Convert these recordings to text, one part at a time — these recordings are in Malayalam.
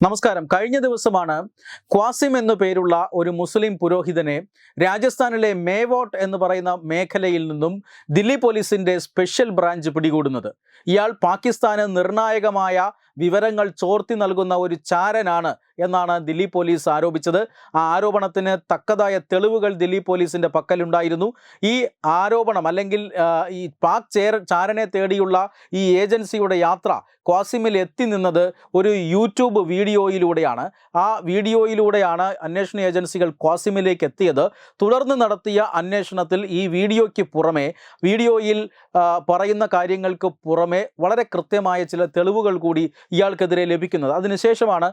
നമസ്കാരം. കഴിഞ്ഞ ദിവസമാണ് ക്വാസിം എന്നു പേരുള്ള ഒരു മുസ്ലിം പുരോഹിതനെ രാജസ്ഥാനിലെ മേവോട്ട് എന്ന് പറയുന്ന മേഖലയിൽ നിന്നും ദില്ലി പോലീസിന്റെ സ്പെഷ്യൽ ബ്രാഞ്ച് പിടികൂടുന്നത്. ഇയാൾ പാകിസ്ഥാന് നിർണായകമായ വിവരങ്ങൾ ചോർത്തി നൽകുന്ന ഒരു ചാരനാണ് എന്നാണ് ദില്ലി പോലീസ് ആരോപിച്ചത്. ആ ആരോപണത്തിന് തക്കതായ തെളിവുകൾ ദില്ലി പോലീസിന്റെ പക്കലുണ്ടായിരുന്നു. ഈ ആരോപണം അല്ലെങ്കിൽ ഈ പാക് ചേർ ചാരനെ തേടിയുള്ള ഈ ഏജൻസിയുടെ യാത്ര ക്വാസിമിൽ എത്തി നിന്നത് ഒരു യൂട്യൂബ് വീഡിയോയിലൂടെയാണ്. ആ വീഡിയോയിലൂടെയാണ് അന്വേഷണ ഏജൻസികൾ ക്വാസിമിലേക്ക് എത്തിയത്. തുടർന്ന് നടത്തിയ അന്വേഷണത്തിൽ ഈ വീഡിയോയ്ക്ക് പുറമെ വീഡിയോയിൽ പറയുന്ന കാര്യങ്ങൾക്ക് പുറമെ വളരെ കൃത്യമായ ചില തെളിവുകൾ കൂടി ഇയാൾക്കെതിരെ ലഭിക്കുന്നത്. അതിനുശേഷമാണ്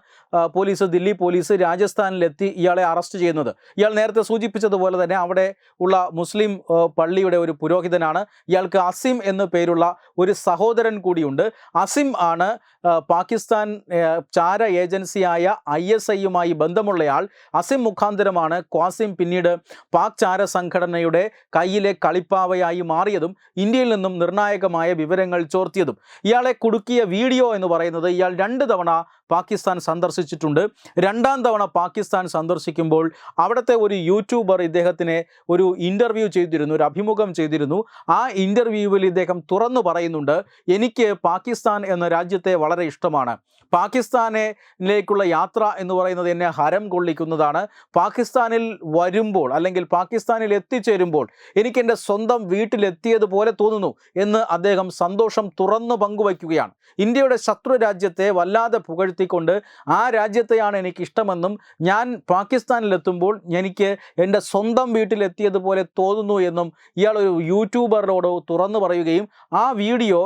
പോലീസ് ദില്ലി പോലീസ് രാജസ്ഥാനിലെത്തി ഇയാളെ അറസ്റ്റ് ചെയ്യുന്നത്. ഇയാൾ നേരത്തെ സൂചിപ്പിച്ചതുപോലെ തന്നെ അവിടെ ഉള്ള മുസ്ലിം പള്ളിയുടെ ഒരു പുരോഹിതനാണ്. ഇയാൾക്ക് അസിം എന്നു പേരുള്ള ഒരു സഹോദരൻ കൂടിയുണ്ട്. അസിം ആണ് പാകിസ്ഥാൻ ചാര ഏജൻസിയായ ഐ എസ് ഐയുമായി ബന്ധമുള്ളയാൾ അസിം മുഖാന്തരമാണ് ക്വാസിം പിന്നീട് പാക് ചാര സംഘടനയുടെ കയ്യിലെ കളിപ്പാവയായി മാറിയതും ഇന്ത്യയിൽ നിന്നും നിർണായകമായ വിവരങ്ങൾ ചോർത്തിയതും. ഇയാളെ കുടുക്കിയ വീഡിയോ എന്ന് പറയുന്നത് ഇയാൾ രണ്ട് തവണ പാകിസ്ഥാൻ സന്ദർശിച്ചിട്ടുണ്ട്. രണ്ടാം തവണ പാകിസ്ഥാൻ സന്ദർശിക്കുമ്പോൾ അവിടുത്തെ ഒരു യൂട്യൂബർ ഇദ്ദേഹത്തിനെ ഒരു ഇന്റർവ്യൂ ചെയ്തിരുന്നു ഒരു അഭിമുഖം ചെയ്തിരുന്നു. ആ ഇന്റർവ്യൂവിൽ ഇദ്ദേഹം തുറന്നു പറയുന്നുണ്ട് എനിക്ക് പാകിസ്ഥാൻ എന്ന രാജ്യത്തെ വളരെ ഇഷ്ടമാണ്. പാകിസ്ഥാനിലേക്കുള്ള യാത്ര എന്ന് പറയുന്നത് എന്നെ ഹരം കൊള്ളിക്കുന്നതാണ്. പാകിസ്ഥാനിൽ വരുമ്പോൾ അല്ലെങ്കിൽ പാകിസ്ഥാനിൽ എത്തിച്ചേരുമ്പോൾ എനിക്ക് എന്റെ സ്വന്തം വീട്ടിലെത്തിയതുപോലെ തോന്നുന്നു എന്ന് അദ്ദേഹം സന്തോഷം തുറന്നു പങ്കുവയ്ക്കുകയാണ്. ഇന്ത്യയുടെ ശത്രു രാജ്യത്തെ വല്ലാതെ പുകഴ്ത്തിക്കൊണ്ട് ആ രാജ്യത്തെയാണ് എനിക്ക് ഇഷ്ടമെന്നും ഞാൻ പാകിസ്ഥാനിലെത്തുമ്പോൾ എനിക്ക് എന്റെ സ്വന്തം വീട്ടിലെത്തിയതുപോലെ തോന്നുന്നു എന്നും ഇയാൾ ഒരു യൂട്യൂബറിനോട് തുറന്നു പറയുകയും ആ വീഡിയോ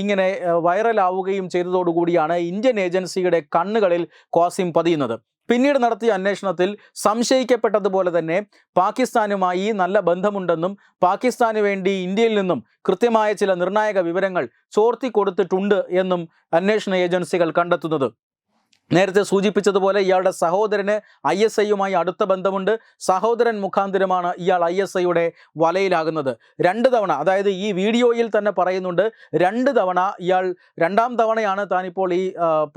ഇങ്ങനെ വൈറലാവുകയും ചെയ്തതോടുകൂടിയാണ് ഇന്ത്യൻ ഏജൻസിയുടെ കണ്ണുകളിൽ ക്വാസിം പതിയുന്നത്. പിന്നീട് നടത്തിയ അന്വേഷണത്തിൽ സംശയിക്കപ്പെട്ടതുപോലെ തന്നെ പാകിസ്ഥാനുമായി നല്ല ബന്ധമുണ്ടെന്നും പാകിസ്ഥാന് വേണ്ടി ഇന്ത്യയിൽ നിന്നും കൃത്യമായ ചില നിർണായക വിവരങ്ങൾ ചോർത്തി കൊടുത്തിട്ടുണ്ട് എന്നും അന്വേഷണ ഏജൻസികൾ കണ്ടെത്തുന്നത്. നേരത്തെ സൂചിപ്പിച്ചതുപോലെ ഇയാളുടെ സഹോദരന് ഐ എസ് ഐയുമായി അടുത്ത ബന്ധമുണ്ട്. സഹോദരൻ മുഖാന്തരമാണ് ഇയാൾ ഐ എസ് ഐയുടെ വലയിലാകുന്നത്. രണ്ട് തവണ അതായത് ഈ വീഡിയോയിൽ തന്നെ പറയുന്നുണ്ട് രണ്ട് തവണ ഇയാൾ രണ്ടാം തവണയാണ് താനിപ്പോൾ ഈ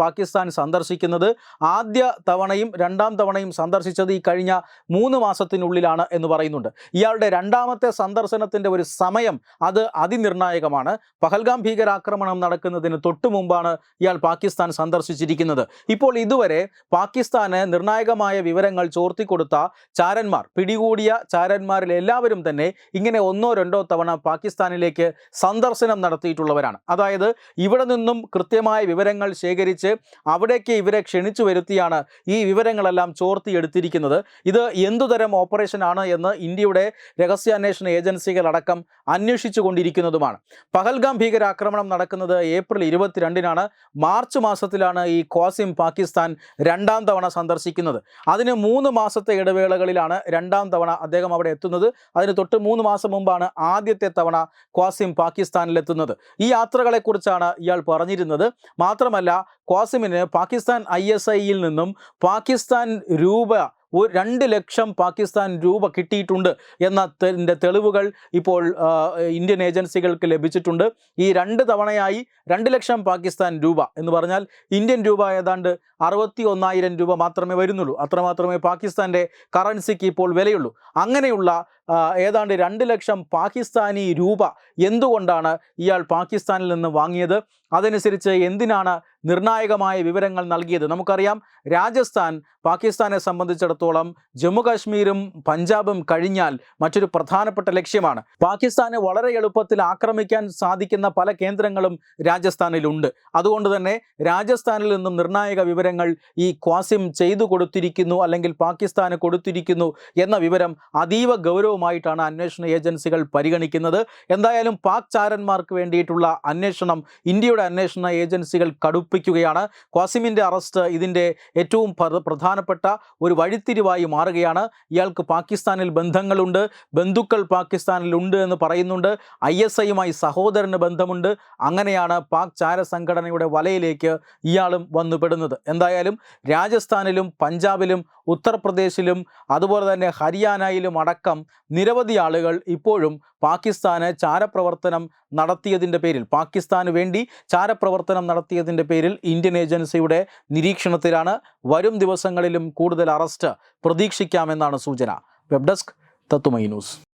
പാകിസ്ഥാൻ സന്ദർശിക്കുന്നത്. ആദ്യ തവണയും രണ്ടാം തവണയും സന്ദർശിച്ചത് ഈ കഴിഞ്ഞ മൂന്ന് മാസത്തിനുള്ളിലാണ് എന്ന് പറയുന്നുണ്ട്. ഇയാളുടെ രണ്ടാമത്തെ സന്ദർശനത്തിന്റെ ഒരു സമയം അത് അതിനിർണായകമാണ്. പഹൽഗാം ഭീകരാക്രമണം നടക്കുന്നതിന് തൊട്ടു മുമ്പാണ് ഇയാൾ പാകിസ്ഥാൻ സന്ദർശിച്ചിരിക്കുന്നത്. ഇപ്പോൾ ഇതുവരെ പാകിസ്ഥാന് നിർണായകമായ വിവരങ്ങൾ ചോർത്തിക്കൊടുത്ത ചാരന്മാർ പിടികൂടിയ ചാരന്മാരിൽ എല്ലാവരും തന്നെ ഇങ്ങനെ ഒന്നോ രണ്ടോ തവണ പാകിസ്ഥാനിലേക്ക് സന്ദർശനം നടത്തിയിട്ടുള്ളവരാണ്. അതായത് ഇവിടെ നിന്നും കൃത്യമായ വിവരങ്ങൾ ശേഖരിച്ച് അവിടേക്ക് ഇവരെ ക്ഷണിച്ചു വരുത്തിയാണ് ഈ വിവരങ്ങളെല്ലാം ചോർത്തിയെടുത്തിരിക്കുന്നത്. ഇത് എന്തുതരം ഓപ്പറേഷൻ ആണ് എന്ന് ഇന്ത്യയുടെ രഹസ്യാന്വേഷണ ഏജൻസികളടക്കം അന്വേഷിച്ചു കൊണ്ടിരിക്കുന്നതുമാണ് പഹൽഗാം ഭീകരാക്രമണം നടക്കുന്നത് ഏപ്രിൽ ഇരുപത്തിരണ്ടിനാണ്. മാർച്ച് മാസത്തിലാണ് ഈ ക്വാസിം പാകിസ്ഥാൻ രണ്ടാം തവണ സന്ദർശിക്കുന്നത്. അതിന് മൂന്ന് മാസത്തെ ഇടവേളകളിലാണ് രണ്ടാം തവണ അദ്ദേഹം അവിടെ എത്തുന്നത്. അതിന് തൊട്ട് മൂന്ന് മാസം മുമ്പാണ് ആദ്യത്തെ തവണ ക്വാസിം പാകിസ്ഥാനിലെത്തുന്നത്. ഈ യാത്രകളെക്കുറിച്ചാണ് ഇയാൾ പറഞ്ഞിരുന്നത്. മാത്രമല്ല ക്വാസിമിന് പാകിസ്ഥാൻ ഐ നിന്നും പാകിസ്ഥാൻ രൂപ ഒരു രണ്ട് ലക്ഷം പാകിസ്ഥാൻ രൂപ കിട്ടിയിട്ടുണ്ട് എന്ന തെ- തെളിവുകൾ ഇപ്പോൾ ഇന്ത്യൻ ഏജൻസികൾക്ക് ലഭിച്ചിട്ടുണ്ട്. ഈ രണ്ട് തവണയായി രണ്ട് ലക്ഷം പാകിസ്ഥാൻ രൂപ എന്ന് പറഞ്ഞാൽ ഇന്ത്യൻ രൂപ ഏതാണ്ട് അറുപത്തി രൂപ മാത്രമേ വരുന്നുള്ളൂ. അത്രമാത്രമേ പാകിസ്ഥാന്റെ കറൻസിക്ക് ഇപ്പോൾ വിലയുള്ളൂ. അങ്ങനെയുള്ള ഏതാണ്ട് രണ്ട് ലക്ഷം പാകിസ്ഥാനി രൂപ എന്തുകൊണ്ടാണ് ഇയാൾ പാകിസ്ഥാനിൽ നിന്ന് വാങ്ങിയത്? അതനുസരിച്ച് എന്തിനാണ് നിർണായകമായ വിവരങ്ങൾ നൽകിയത്. നമുക്കറിയാം രാജസ്ഥാൻ പാകിസ്ഥാനെ സംബന്ധിച്ചിടത്തോളം ജമ്മുകാശ്മീരും പഞ്ചാബും കഴിഞ്ഞാൽ മറ്റൊരു പ്രധാനപ്പെട്ട ലക്ഷ്യമാണ്. പാകിസ്ഥാനെ വളരെ എളുപ്പത്തിൽ ആക്രമിക്കാൻ സാധിക്കുന്ന പല കേന്ദ്രങ്ങളും രാജസ്ഥാനിലുണ്ട്. അതുകൊണ്ട് തന്നെ രാജസ്ഥാനിൽ നിന്നും നിർണായക വിവരങ്ങൾ ഈ ക്വാസിം ചെയ്തു കൊടുത്തിരിക്കുന്നു അല്ലെങ്കിൽ പാകിസ്ഥാന് കൊടുത്തിരിക്കുന്നു എന്ന വിവരം അതീവ ഗൗരവമായിട്ടാണ് അന്വേഷണ ഏജൻസികൾ പരിഗണിക്കുന്നത്. എന്തായാലും പാക് ചാരന്മാർക്ക് വേണ്ടിയിട്ടുള്ള അന്വേഷണം ഇന്ത്യയുടെ അന്വേഷണ ഏജൻസികൾ കടുപ്പിക്കുകയാണ് ക്വാസിമിന്റെ അറസ്റ്റ് ഇതിന്റെ ഏറ്റവും പ്രധാനപ്പെട്ട ഒരു വഴിത്തിരിവായി മാറുകയാണ്. ഇയാൾക്ക് പാകിസ്ഥാനിൽ ബന്ധങ്ങളുണ്ട്. ബന്ധുക്കൾ പാകിസ്ഥാനിലുണ്ട് എന്ന് പറയുന്നുണ്ട്. ഐ എസ് ഐയുമായി സഹോദരന് ബന്ധമുണ്ട്. അങ്ങനെയാണ് പാക് ചാര സംഘടനയുടെ വലയിലേക്ക് ഇയാളും വന്നുപെടുന്നത്. എന്തായാലും രാജസ്ഥാനിലും പഞ്ചാബിലും ഉത്തർപ്രദേശിലും അതുപോലെ തന്നെ ഹരിയാനയിലും അടക്കം നിരവധി ആളുകൾ ഇപ്പോഴും പാകിസ്ഥാന് ചാരപ്രവർത്തനം നടത്തിയതിന്റെ പേരിൽ പാകിസ്ഥാന് വേണ്ടി ചാരപ്രവർത്തനം നടത്തിയതിന്റെ പേരിൽ ഇന്ത്യൻ ഏജൻസിയുടെ നിരീക്ഷണത്തിലാണ് വരും ദിവസങ്ങളിലും കൂടുതൽ അറസ്റ്റ് പ്രതീക്ഷിക്കാമെന്നാണ് സൂചന. വെബ് ഡെസ്ക് തത്തുമൈ ന്യൂസ്.